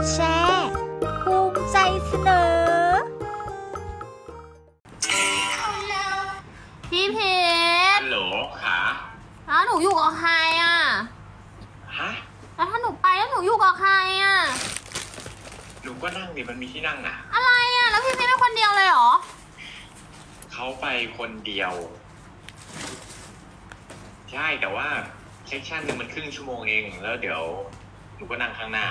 ดแชร์ภูมิใจเสนอ พี่เพชรฮัลโหลขาแล้วหนูอยู่กับใครอะ ฮะ แล้วถ้าหนูไปแล้วหนูอยู่กับใครอะ หนูก็นั่งดิมันมีที่นั่งอะ อะไรอะ แล้วพี่เพชรเป็นคนเดียวเลยเหรอ เขาไปคนเดียว ใช่ แต่ว่าเซ็กชันหนึงมันครึ่งชั่วโมงเอง แล้วเดี๋ยว หนูก็นั่งข้างหน้า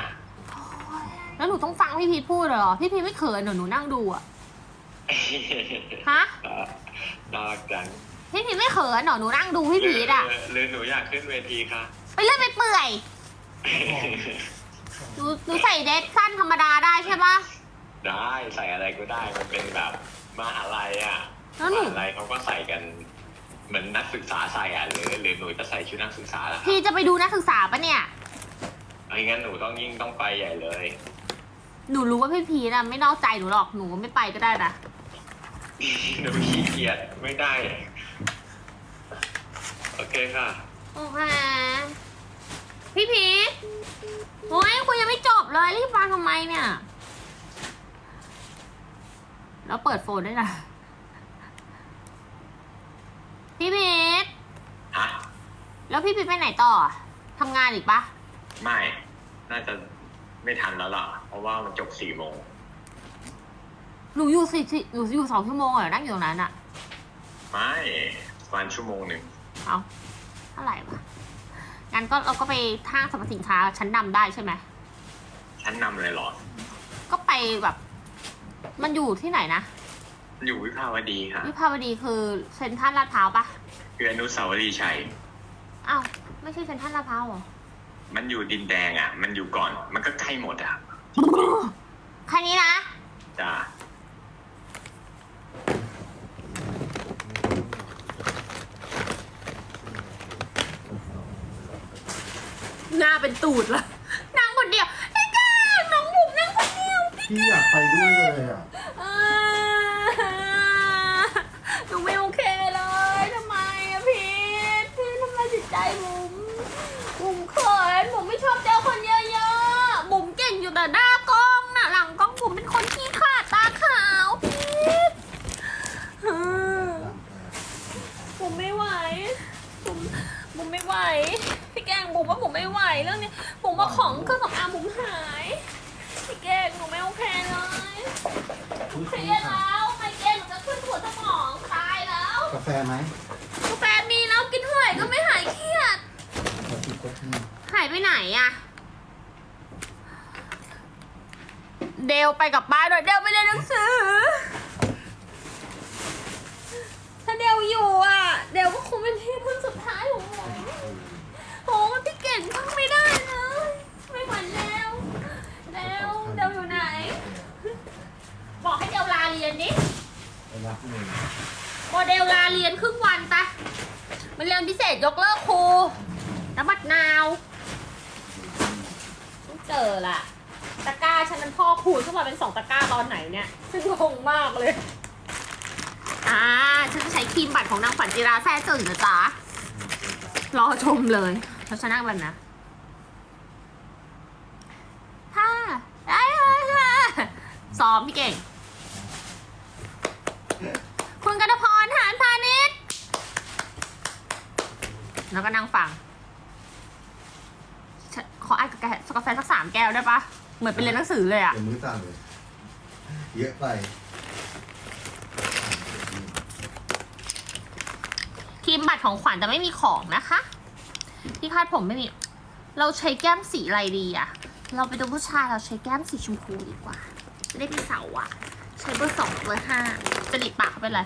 แล้วหนูต้องฟังพี่พีทพูดเหรอ พี่พีทไม่เขินเหรอหนูนั่งดูอะฮะน่ารักจังพี่พีทไม่เขินเหรอหนูนั่งดูพี่พีทอะหรือหรือหนูอยากขึ้นเวทีคะไปเลื่อยไปเปื่อยหนูหนูใส่เดรสสั้นธรรมดาได้ใช่ปะได้ใส่อะไรก็ได้มันเป็นแบบมหาลัยอะแล้วมหนู หาลัยเขาก็ใส่กัน เหมือนนักศึกษาใส่อะหรือหรือหนูจะใส่ชุดนักศึกษาล่ะครับพี่จะไปดูนักศึกษาปะเนี่ย ไม่งั้นหนูต้องยิ่งต้องไปใหญ่เลย หนูรู้ว่าพี่พีทอะไม่นอกใจหนูหรอกหนูไม่ไปก็ได้นะหนูขี้เกียจไม่ได้ โอเคค่ะ โอเคพี่พีทโอ้ยคุยยังไม่จบเลยรีบฟังทำไมเนี่ย แล้วเปิดโฟนด้วยนะพี่พีทฮะแล้วพี่พีทไปไหนต่ออะทำงานอีกปะไม่ น่าจะ ไม่ทันแล้วล่ะ เพราะว่ามันจบสี่โมงหนูอยู่สิสิหนูอยู่สองชั่วโมงเหรอนั่งอยู่ตรงนั้นอะไม่ประมาณชั่วโมงหนึ่งเอาเท่าไหร่วะงั้นก็เราก็ไปห้างสรรพสินค้าชั้นนำได้ใช่ไหมฉันนำเลยเหรอ ก็ไปแบบ มันอยู่ที่ไหนนะ อยู่วิภาวดีค่ะวิภาวดีคือเซ็นทรัลลาดพร้าวปะคืออนุสาวรีย์ชัย อ้าว ไม่ใช่เซ็นทรัลลาดพร้าวเหรอ มันอยู่ดินแดงอะ มันอยู่ก่อน มันก็ใกล้หมดอะแค่นี้นะ จ้าหน้าเป็นตูดละนั่งคนเดียวไอ้ก้าน้องบุ๋มนั่งคนเดียว พี่อยากไปด้วยเลยอะ เออหนูไม่โอเคเลยทำไมอะพีทพี่ทำไมจิตใจบุ๋มบุ๋มเขินบุ๋มไม่ชอบเจอคนเยอะๆบุ๋มเก่งอยู่แต่หน้ากล้องน่ะหลังกล้องบุ๋มเป็นคนขี้ขลาดตาขาวพีทเออ ผมไม่ไหว ผมผม ไม่ไหว พี่แกงผมว่าผมไม่ไหวเรื่องนี้ผมว่าของเครื่องสำอางผมหาย พี่แกงหนูไม่โอเคเลยเครียดแล้วไมเกรนหนูจะขึ้นหัวสมองตายแล้วกาแฟไหมกาแฟมีแล้วกินเท่าไหร่ก็ไม่หายเครียดขอติดก็ที่หายไปไหนอะเดลไปกับบ้านหน่อยเดลไปเรียนหนังสือ ถ้าเดลอยู่อะ เดลก็คงเป็นที่พึ่งสุดท้ายของผม โอ้มันพี่เก่งฟังไม่ได้เลยไม่เหมือนเดลเดลเดลอยู่ไหน บอกให้เดลลาเรียนดิไปรับหนึ่งโมเดลลาเรียนครึ่งวันตะมันเรียนพิเศษยกเลิกครูน้ำบัดนาวต้องเจอละตะกร้าฉันนั้นพ่อขูดเข้ามาเป็นสองตะกร้าตอนไหนเนี่ยซึ่งงงมากเลยอ่าฉันจะใช้ครีมบัตรของนางฝันจิราแซ่จึงนะจ๊ะรอชมเลย เพราะฉันนั่งบันนะค่ะได้เลยค่ะซ้อมพี่เก่ง คุณกนพรหานพาณิชย์แล้วก็นั่งฟังฉันขออ่านกาแฟกาแฟสักสามแก้วได้ปะเหมือนเป็นเรียนหนังสือเลยอะเป็นมื้อสั่งเลย เยอะไปครีมบัตรของขวัญแต่ไม่มีของนะคะ ที่คาดผมไม่มี เราใช้แก้มสีอะไรดีอะเราไปดูผู้ชายเราใช้แก้มสีชมพูดีกว่า จะได้เป็นสาอะใช้เบอร์สองเบอร์ห้าจะดิปากเป็นไร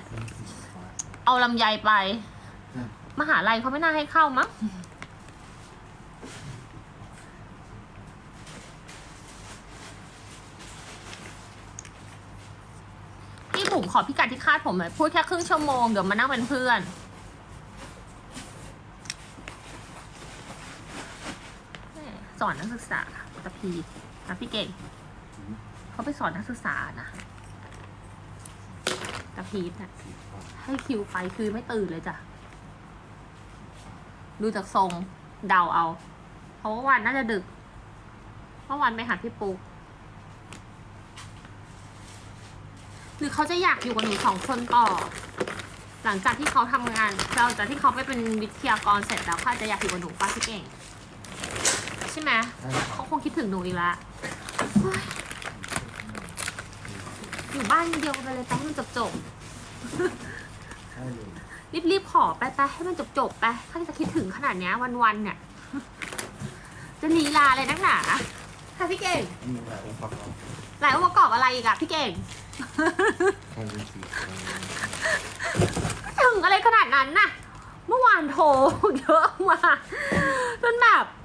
เอาลำไยไปมมหาลัยเขาไม่น่าให้เข้ามั้งพี่บุ๋มขอพิกัดที่คาดผมหน่อยพูดแค่ครึ่งชั่วโมงเดี๋ยวมานั่งเป็นเพื่อน สอนนักศึกษาตะพีนะพี่เก่งเขาไปสอนนักศึกษานะตะพีนะ่ะให้คิวไปคือไม่ตื่นเลยจ้ะ ดูจากทรงเดาเอา เพราะว่าวันน่าจะดึกเมื่อวันไปหาพี่ปุ๊กหรือเขาจะอยากอยู่กับหนูสองคนต่อ หลังจากที่เขาทำงานหลังจากที่เขาไปเป็นวิทยากรเสร็จแล้วเขาจะอยากอยู่กับหนูป้าพี่เก่ง ช่ไหมใช่ครับเขาคงคิดถึงหนูอีกแล้วเฮ้ยอยู่บ้านเดียวกันไปเลยไปให้มันจบจบใช่เลยรีบรีบๆขอไปไปให้มันจบจบๆไปถ้าจะคิดถึงขนาดเนี้ยวันๆเนี่ยจะลีลาเลยนักหนาค่ะพี่เก่งมีหลายองค์ประกอบหลายองค์ประกอบอะไรอีกอะพี่เก่งใช่เป็นสีทองถึงอะไรขนาดนั้นน่ะ เมื่อวานโทรเยอะมากจนแบบ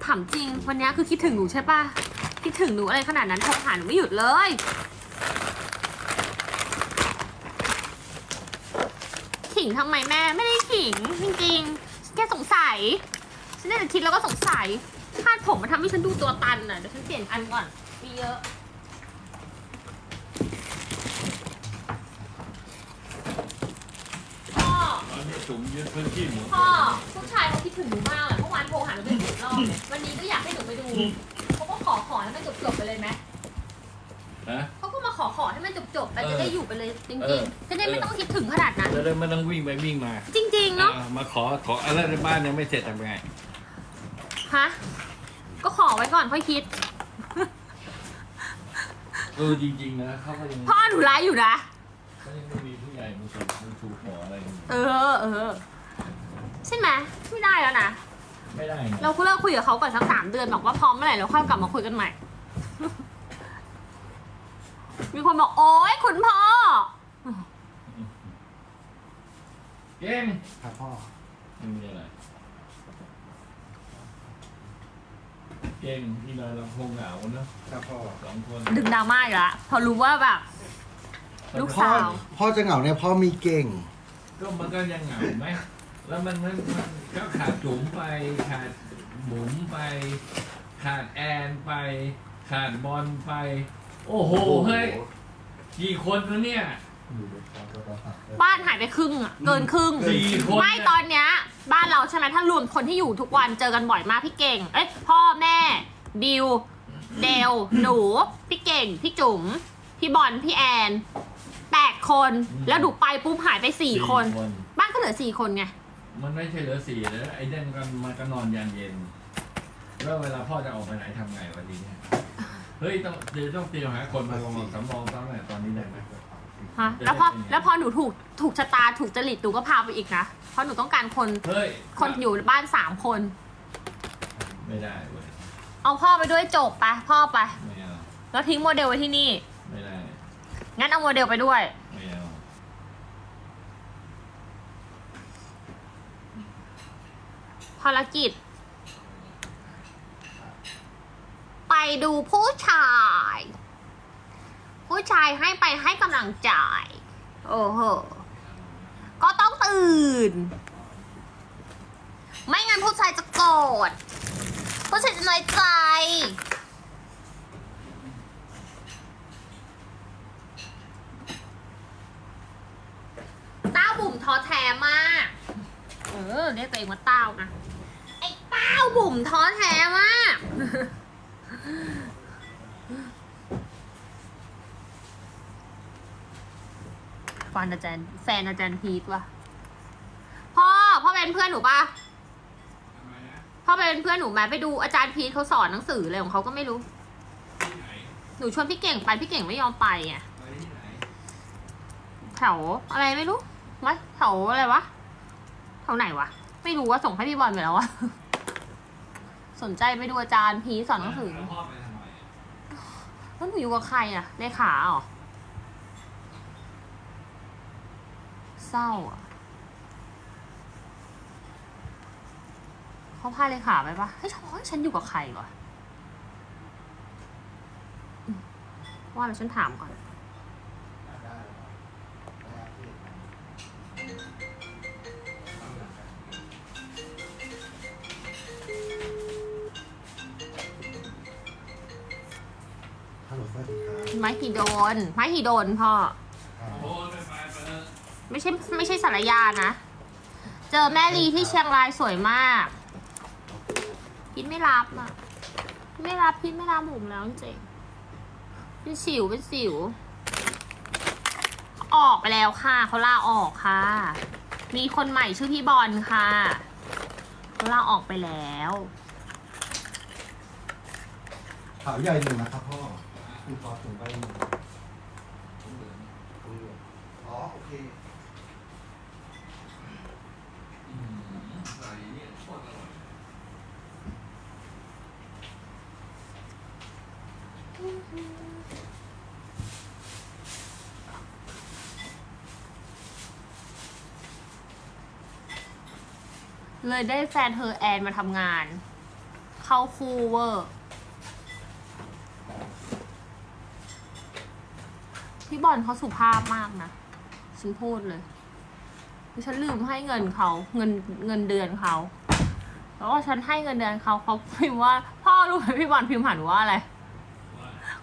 ถามจริง วันเนี้ยคือคิดถึงหนูใช่ปะคิดถึงหนูอะไรขนาดนั้นโทรหาหนูไม่หยุดเลย ขิงทำไมแม่ไม่ได้ขิง จริงๆแค่สงสัย ฉันได้แต่คิดแล้วก็สงสัยคาดผมมาทำให้ฉันดูตัวตันน่ะเดี๋ยวฉันเปลี่ยนอันก่อน มีเยอะพ่อตอนนี้จุ๋มยึดพื้นที่หมดพ่อผู้ชายเขาคิดถึงหนูมากเลยเมื่อวาน โทรหาหนูเป็นสิบรอบเลยวันนี้ก็อยากให้หนูไปดูเขาก็ขอขอให้มันจบจบๆไปเลยไหมนะ เขาก็มาขอขอให้มันจบจบๆไปเออจะได้อยู่ไปเลยจเอริงอ ๆ จะได้ไม่ต้องคิดถึงขนาดนั้น จะได้ไม่ต้องวิ่งไปวิ่งมาจริงๆเนาะอ่ามาขอขออะไรในบ้านยังไม่เสร็จทำไงฮะก็ขอไว้ก่อนค่อยคิด เออจริงๆนะเขาก็ยังพ่อหนูร้ายอยู่นะ เขายังไม่มีผู้ใหญ่มาสู่มาสู่ขออะไรอย่างงี้เออเออใช่ไหมไม่ได้แล้วนะ ไม่ได้นะเราก็เลิกคุยกับเขาก่อนสักสามเดือนบอกว่าพร้อมเมื่อไหร่เราค่อยกลับมาคุยกันใหม่ มีคนบอกโอ๊ยคุณพ่อ เก่งครับพ่อไม่มีอะไรเก่งที่เราเราคงเหงาเนอะครับพ่อสองคนดึงดราม่าอีกละพอรู้ว่าแบบ ลูกพ่อสาว พ่อจะเหงาเนี่ยพ่อมีเก่งก็มันก็ยังเหงาไหม แล้วมันมันมันก็ขาดจุ๋มไปขาดบุ๋มไป ขาดแอนไป ขาดบอลไป โอ้โหเฮ้ยกี่คนแล้วเนี่ย บ้านหายไปครึ่งอะเกินครึ่ง สี่คนไม่ตอนเนี้ย บ้านเราใช่ไหมถ้ารวมคนที่อยู่ทุกวันเจอกันบ่อยมากพี่เก่ง เอ้ยพ่อแม่ บิว เดลหนู พี่เก่ง พี่จุ๋มพี่บอลพี่แอนแปดคน แล้วดูไปปุ๊บหายไปสี่คน บ้านก็เหลือสี่คนไง มันไม่ใช่เหลือสี่แล้วไอ้เด่นก็มันก็นอนยันเย็น แล้วเวลาพ่อจะออกไปไหนทำไงวันนี้เนี่ยเฮ้ยต้องเดี๋ยวต้องเตรียมหาคนมาลงสำรองตั้งแต่ตอนนี้ได้ไหมฮะแล้วพอแล้วพอหนูถูกถูกชะตาถูกจริตหนูก็พาไปอีกนะ เพราะหนูต้องการคนเฮ้ยคนอยู่บ้านสามคน ไม่ได้เว้ยเอาพ่อไปด้วยจบไปพ่อไป ไม่เอาแล้วทิ้งโมเดลไว้ที่นี่ ไม่ได้ งั้นเอาโมเดลไปด้วย ไม่เอา ภารกิจ ไปดูผู้ชาย ผู้ชายให้ไปให้กำลังใจ โอ้โห ก็ต้องตื่น ไม่งั้นผู้ชายจะโกรธ ผู้ชายจะน้อยใจต้าบุ๋มท้อแท้มาก เออ เรียกตัวเองว่าเต้านะ ไอ้เต้าบุ๋มท้อแท้มาก ฟันอาจารย์แฟนอาจารย์พีทว่ะ พ่อ พ่อเป็นเพื่อนหนูปะพ่อเป็นเพื่อนหนูไหมไปดูอาจารย์พีทเขาสอนหนังสืออะไรของเขาก็ไม่รู้ หนูชวนพี่เก่งไปพี่เก่งไม่ยอมไปไงไปที่ไหนแถวอะไรไม่รู้วะแถวอะไรวะแถวไหนวะ ไม่รู้ว่าส่งให้พี่บอลไปแล้วอะ สนใจไปดูอาจารย์พีสอนหนังสือแล้วหนูอยู่กับใครอะเลขาเหรอเศร้าอะเขาพาเลขาไปปะเฮ้ยช้อยฉันอยู่กับใครวะอืมว่าแล้วฉันถามก่อน ฮัลโหลสวัสดีครับไม้หีโดนไม้หีโดนพ่อโอ้ยไปไปไปเถอะไม่ใช่ไม่ใช่สารยานะ เจอแม่ลีที่เชียงรายสวยมาก พินไม่รับอะพินไม่รับพินไม่รับหมุมแล้วจริงๆเป็นสิวเป็นสิว ออกไปแล้วค่ะเขาลาออกค่ะ มีคนใหม่ชื่อพี่บอลค่ะเขาลาออกไปแล้ว ขาวใหญ่หนึ่งนะครับพ่อ คุณพอถึงไปหนึ่งอ๋อ โอเคเลยได้แฟนเธอแอนมาทำงาน เข้าคู่เวอร์ พี่บอลเขาสุภาพมากนะฉันพูดเลยฉันลืมให้เงินเขาเงินเงินเดือนเขาแล้วก็ฉันให้เงินเดือนเขาเขาพิมพ์ว่า พ่อรู้ไหมพี่บอลพิมพ์หันว่าอะไร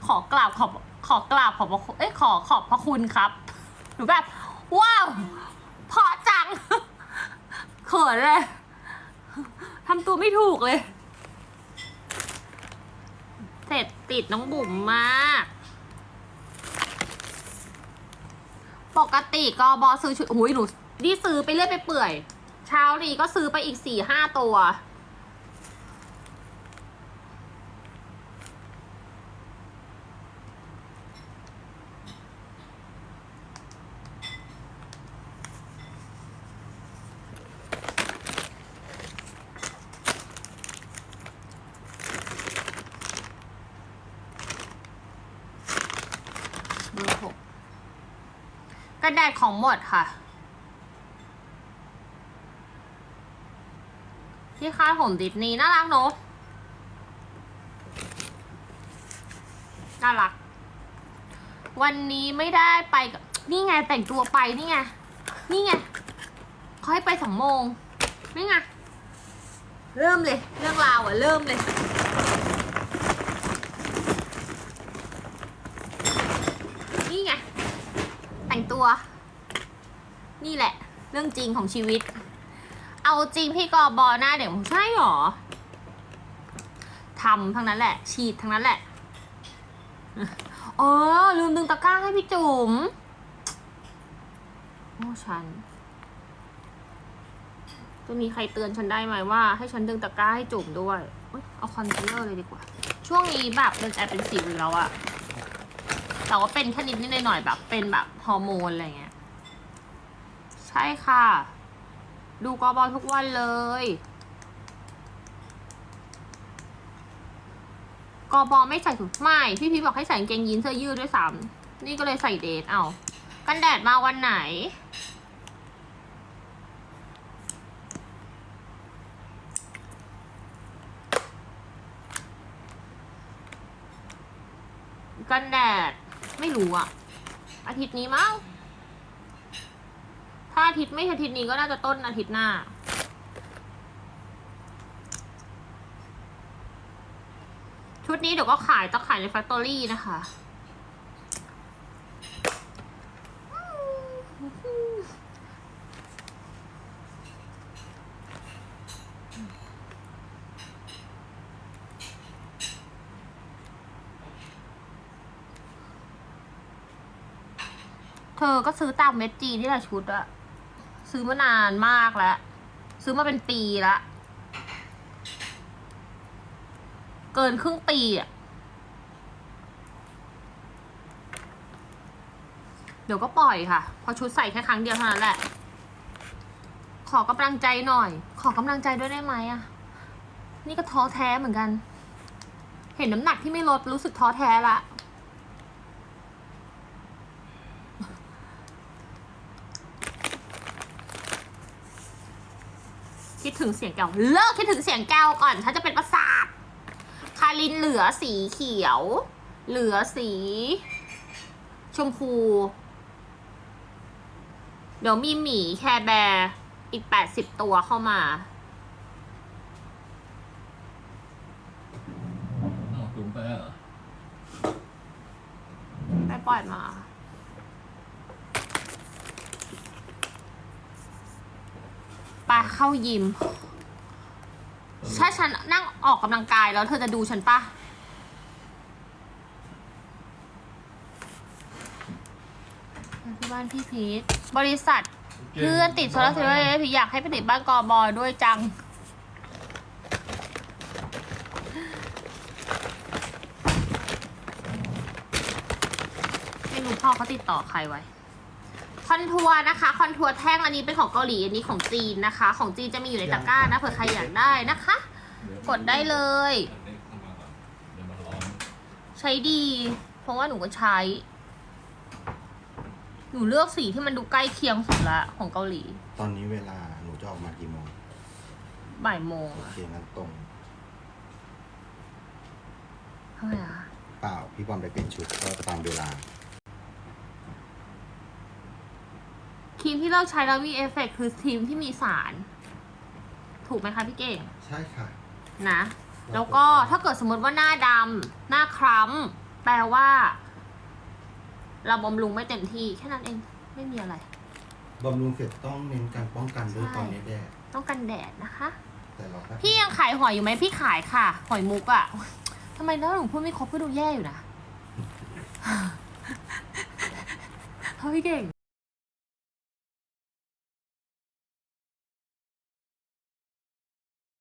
ขอกราบขอบขอกราบขอบพระเอ้ยขอขอบพระคุณครับหนูแบบว้าวเพราะจังเขินเลยทำตัวไม่ถูกเลย เสร็จติดน้องบุ๋มมาก ปกติกอบอซื้อชุดอุ้ยหนูนี่ซื้อไปเรื่อยไปเปื่อย เช้านี้ก็ซื้อไปอีกสี่ห้าตัว เบอร์หก กระดาษของหมดค่ะ ที่คาดผมดิสนีย์น่ารักเนอะน่ารัก วันนี้ไม่ได้ไปกับนี่ไงแต่งตัวไปนี่ไง นี่ไงเขาให้ไปสองโมงนี่ไง เริ่มเลย เรื่องราวอะ เริ่มเลย นี่ไง แต่งตัว นี่แหละ เรื่องจริงของชีวิต เอาจริงพี่กอบอหน้าเด็กใช่หรอทำทั้งนั้นแหละ ฉีดทั้งนั้นแหละเออลืมดึงตะกร้าให้พี่จุ๋มโอ้ฉันจะมีใครเตือนฉันได้ไหมว่า ให้ฉันดึงตะกร้าให้จุ๋มด้วยเอ้ยเอาคอนซีลเลอร์เลยดีกว่า ช่วงนี้แบบเป็นแอบเป็นสิวอยู่แล้วอะ แต่ว่าเป็นแค่นิดนิดหน่อยๆแบบ เป็นแบบฮอร์โมนอะไรเงี้ย ใช่ค่ะ ดูกอบอลทุกวันเลยกอบอไม่ใส่ถุงไม่พี่พีบอกให้ใส่กางเกงยีนเสื้อยืดด้วยซ้ำนี่ก็เลยใส่เดทเอากันแดดมาวันไหน กันแดด ไม่รู้อะอาทิตย์นี้มั้งถ้าอาทิตย์ไม่อาทิตย์นี้ก็น่าจะต้นอาทิตย์หน้า ชุดนี้เดี๋ยวก็ขายต้องขายในแฟคทอรี่นะคะ ก็ซื้อตามเม็ดจีนที่ละชุดอะซื้อมานานมากแล้ว ซื้อมาเป็นปีละเกินครึ่งปีอะเดี๋ยวก็ปล่อยค่ะ พอชุดใส่แค่ครั้งเดียวเท่านั้นแหละ ขอกำลังใจหน่อย ขอกำลังใจด้วยได้ไหมอะนี่ก็ท้อแท้เหมือนกัน เห็นน้ำหนักที่ไม่ลดรู้สึกท้อแท้ละ คิดถึงเสียงแก้วเลิกคิดถึงเสียงแก้วก่อนฉันจะเป็นประสาทคารินเหลือสีเขียว เหลือสี ชมพู เดี๋ยวมีหมีแคร์แบร์อีกแปดสิบตัวเข้ามาเอาจุ๋มไปแล้วเหรอ ไปปล่อยมา ไปเข้ายิม ถ้าฉันนั่งออกกำลังกายแล้วเธอจะดูฉันปะที่บ้านพี่พีทบริษัท เพื่อนติดโซลาร์เซลล์เลยพี่อยากให้ไปติดบ้านกอบอด้วยจัง ไม่รู้พ่อเขาติดต่อใครไว้ คอนทัวร์นะคะ คอนทัวร์แท่งอันนี้เป็นของเกาหลี อันนี้ของจีนนะคะ ของจีนจะมีอยู่ในตะกร้านะเผื่อใครอยากได้นะคะ กดได้เลยเดี๋ยวมันร้อนใช้ดี เพราะว่าหนูก็ใช้ หนูเลือกสีที่มันดูใกล้เคียงสุดละของเกาหลี ตอนนี้เวลาหนูจะออกมากี่โมงบ่ายโมงโออะเคงั้นตรง ทำไมอะเปล่า พี่บอลไปเปลี่ยนชุดก็ตามเวลา ครีมที่เราใช้แล้วมีเอฟเฟกต์คือครีมที่มีสาร ถูกไหมคะพี่เก่งใช่ค่ะ นะ แล้วก็ถ้าเกิดสมมติว่าหน้าดำหน้าคล้ำแปลว่า เราบำรุงไม่เต็มที่ แค่นั้นเองไม่มีอะไรบำรุงเสร็จต้องเน้นการป้องกันด้วยใช่ตอนนี้แดดต้องกันแดดนะคะ แต่เราก็พี่ยังขายหอยอยู่ไหมพี่ขายค่ะ หอยมุกอะ่ะทำไมถ้าหนูพูดไม่ครบก็ดูแย่อยู่นะเพราะพี่เก่ง